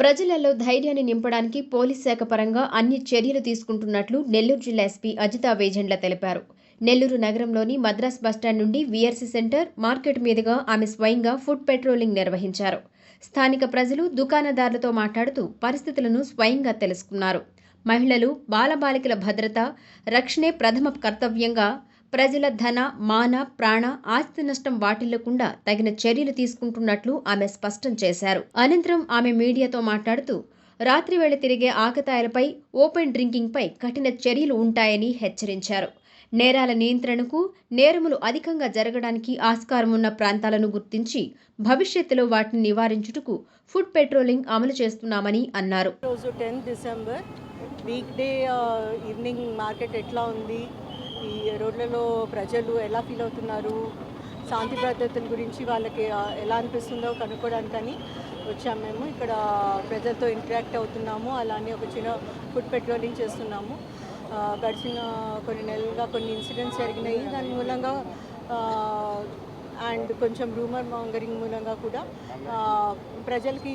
ప్రజలలో ధైర్యాన్ని నింపడానికి పోలీస్ శాఖ పరంగా అన్ని చర్యలు తీసుకుంటున్నట్లు నెల్లూరు జిల్లా ఎస్పీ అజితా వేజెండ్ల తెలిపారు. నెల్లూరు నగరంలోని మద్రాస్ బస్టాండ్ నుండి వీఆర్సీ సెంటర్ మార్కెట్ మీదుగా ఆమె స్వయంగా ఫుడ్ పెట్రోలింగ్ నిర్వహించారు. స్థానిక ప్రజలు దుకాణదారులతో మాట్లాడుతూ పరిస్థితులను స్వయంగా తెలుసుకున్నారు. మహిళలు బాలబాలికల భద్రత రక్షణే ప్రథమ కర్తవ్యంగా ప్రజల ధన మాన ప్రాణ ఆస్తి నష్టం వాటిల్లకుండా తగిన చర్యలు తీసుకుంటున్నట్లు ఆమె స్పష్టం చేశారు. అనంతరం ఆమె మీడియాతో మాట్లాడుతూ రాత్రి వేళ తిరిగే ఆకతాయిలపై ఓపెన్ డ్రింకింగ్పై కఠిన చర్యలు ఉంటాయని హెచ్చరించారు. నేరాల నియంత్రణకు నేరములు అధికంగా జరగడానికి ఆస్కారం ఉన్న ప్రాంతాలను గుర్తించి భవిష్యత్తులో వాటిని నివారించుటకు ఫుడ్ పెట్రోలింగ్ అమలు చేస్తున్నామని అన్నారు. రోజు ten December weekday evening market ఎట్లా ఉంది? ఈ రోడ్లలో ప్రజలు ఎలా ఫీల్ అవుతున్నారు? శాంతి భద్రతల గురించి వాళ్ళకి ఎలా అనిపిస్తుందో కనుక్కోవడానికని వచ్చాము మేము. ఇక్కడ ప్రజలతో ఇంటరాక్ట్ అవుతున్నాము. అలానే ఒక చిన్న ఫుడ్ పెట్రోలింగ్ చేస్తున్నాము. గడిచిన కొన్ని నెలలుగా కొన్ని ఇన్సిడెంట్స్ జరిగినాయి. దాని మూలంగా అండ్ కొంచెం రూమర్ మాంగరింగ్ మూలంగా కూడా ప్రజలకి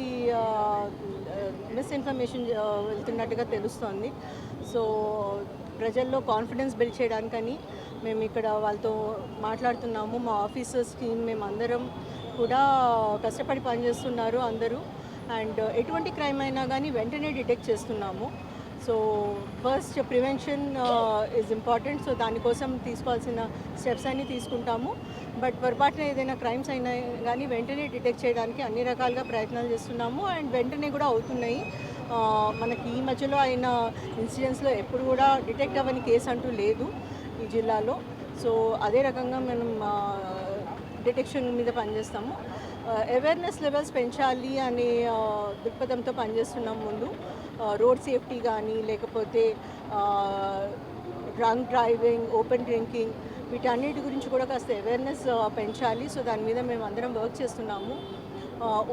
మిస్ఇన్ఫర్మేషన్ వెళ్తున్నట్టుగా తెలుస్తోంది. సో ప్రజల్లో కాన్ఫిడెన్స్ బిల్డ్ చేయడానికని మేము ఇక్కడ వాళ్ళతో మాట్లాడుతున్నాము. మా ఆఫీసర్స్ టీమ్ మేము అందరం కూడా కష్టపడి పనిచేస్తున్నారు అందరూ. అండ్ ఎటువంటి క్రైమ్ అయినా కానీ వెంటనే డిటెక్ట్ చేస్తున్నాము. So first prevention is important so దానికోసం తీసుకోవాల్సిన స్టెప్స్ అన్నీ తీసుకుంటాము. బట్ పొరపాటున ఏదైనా క్రైమ్స్ అయినా కానీ వెంటనే డిటెక్ట్ చేయడానికి అన్ని రకాలుగా ప్రయత్నాలు చేస్తున్నాము. అండ్ వెంటనే కూడా అవుతున్నాయి. మనకి ఈ మధ్యలో అయిన ఇన్సిడెంట్స్లో ఎప్పుడు కూడా డిటెక్ట్ అవ్వని కేసు అంటూ లేదు ఈ జిల్లాలో. సో అదే రకంగా మనం డిటెక్షన్ మీద పనిచేస్తాము. Uh, అవేర్నెస్ లెవెల్స్ పెంచాలి అనే దృక్పథంతో పనిచేస్తున్నాం ముందు. రోడ్ సేఫ్టీ కానీ లేకపోతే డ్రంక్ డ్రైవింగ్ ఓపెన్ డ్రింకింగ్ వీటన్నిటి గురించి కూడా కాస్త అవేర్నెస్ పెంచాలి. సో దాని మీద మేము అందరం వర్క్ చేస్తున్నాము.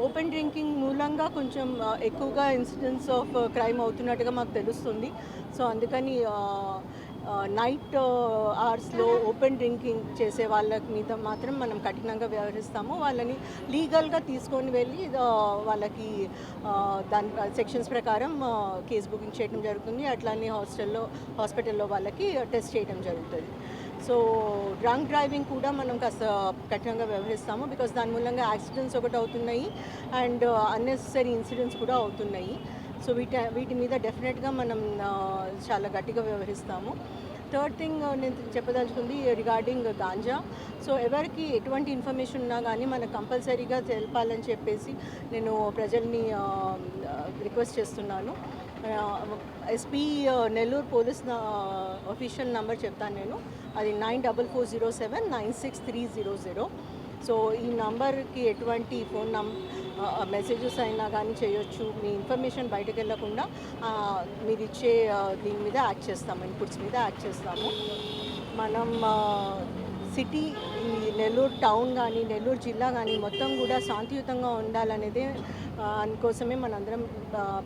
ఓపెన్ డ్రింకింగ్ మూలంగా కొంచెం ఎక్కువగా ఇన్సిడెంట్స్ ఆఫ్ క్రైమ్ అవుతున్నట్టుగా మాకు తెలుస్తుంది. సో అందుకని నైట్ అవర్స్లో ఓపెన్ డ్రింకింగ్ చేసే వాళ్ళ మీద మాత్రం మనం కఠినంగా వ్యవహరిస్తాము. వాళ్ళని లీగల్గా తీసుకొని వెళ్ళి వాళ్ళకి దాని సెక్షన్స్ ప్రకారం కేసు బుకింగ్ చేయడం జరుగుతుంది. అట్లానే హాస్టల్లో హాస్పిటల్లో వాళ్ళకి టెస్ట్ చేయడం జరుగుతుంది. సో డ్రంక్ డ్రైవింగ్ కూడా మనం కాస్త కఠినంగా వ్యవహరిస్తాము బికాస్ దాని మూలంగా యాక్సిడెంట్స్ ఒకటి అవుతున్నాయి అండ్ అన్నెసరీ ఇన్సిడెంట్స్ కూడా అవుతున్నాయి. సో వీటి వీటి మీద డెఫినెట్గా మనం చాలా గట్టిగా వ్యవహరిస్తాము. థర్డ్ థింగ్ నేను చెప్పదలుచుకుంది రిగార్డింగ్ గాంజా సో ఎవరికి ఎటువంటి ఇన్ఫర్మేషన్ ఉన్నా కానీ మనకు కంపల్సరీగా తెలపాలని చెప్పేసి నేను ప్రజల్ని రిక్వెస్ట్ చేస్తున్నాను. SP Nellore police official number చెప్తాను నేను. అది nine double four zero seven nine six three zero zero. So ఈ నంబర్కి ఎటువంటి ఫోన్ నం మెసేజెస్ అయినా కానీ చేయొచ్చు. మీ ఇన్ఫర్మేషన్ బయటకు వెళ్ళకుండా మీరు ఇచ్చే దీని మీద యాడ్ చేస్తాము ఇన్పుట్స్ మీద యాడ్ చేస్తాము. మనం సిటీ ఈ నెల్లూరు టౌన్ కానీ నెల్లూరు జిల్లా కానీ మొత్తం కూడా శాంతియుతంగా ఉండాలనేదే అందుకోసమే మనందరం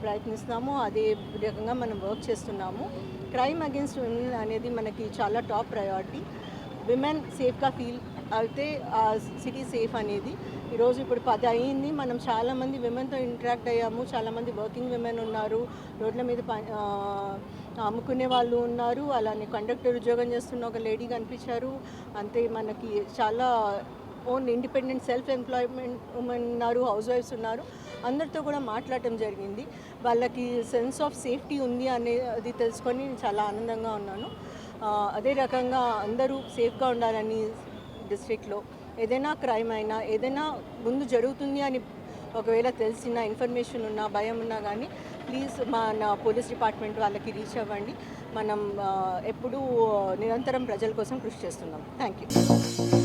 ప్రయత్నిస్తున్నాము అదే రకంగా మనం వర్క్ చేస్తున్నాము. క్రైమ్ అగేన్స్ట్ విమెన్ అనేది మనకి చాలా టాప్ ప్రయారిటీ. విమెన్ సేఫ్గా ఫీల్ అయితే సిటీ సేఫ్ అనేది. ఈరోజు ఇప్పుడు పది అయింది. మనం చాలామంది విమెన్తో ఇంటరాక్ట్ అయ్యాము. చాలామంది వర్కింగ్ విమెన్ ఉన్నారు. రోడ్ల మీద అమ్ముకునే వాళ్ళు ఉన్నారు. అలానే కండక్టర్ ఉద్యోగం చేస్తున్న ఒక లేడీ కనిపించారు. అంతే మనకి చాలా own independent self employment women ఉన్నారు హౌస్ వైఫ్స్ ఉన్నారు. అందరితో కూడా మాట్లాడటం జరిగింది. వాళ్ళకి సెన్స్ ఆఫ్ సేఫ్టీ ఉంది అనేది తెలుసుకొని నేను చాలా ఆనందంగా ఉన్నాను. అదే రకంగా అందరూ సేఫ్గా ఉండాలని డిస్ట్రిక్ట్లో ఏదైనా క్రైమ్ అయినా ఏదైనా ముందు జరుగుతుంది అని ఒకవేళ తెలిసిన ఇన్ఫర్మేషన్ ఉన్నా భయం ఉన్నా కానీ ప్లీజ్ మన పోలీస్ డిపార్ట్మెంట్ వాళ్ళకి రీచ్ అవ్వండి. మనం ఎప్పుడూ నిరంతరం ప్రజల కోసం కృషి చేస్తున్నాం. Thank you.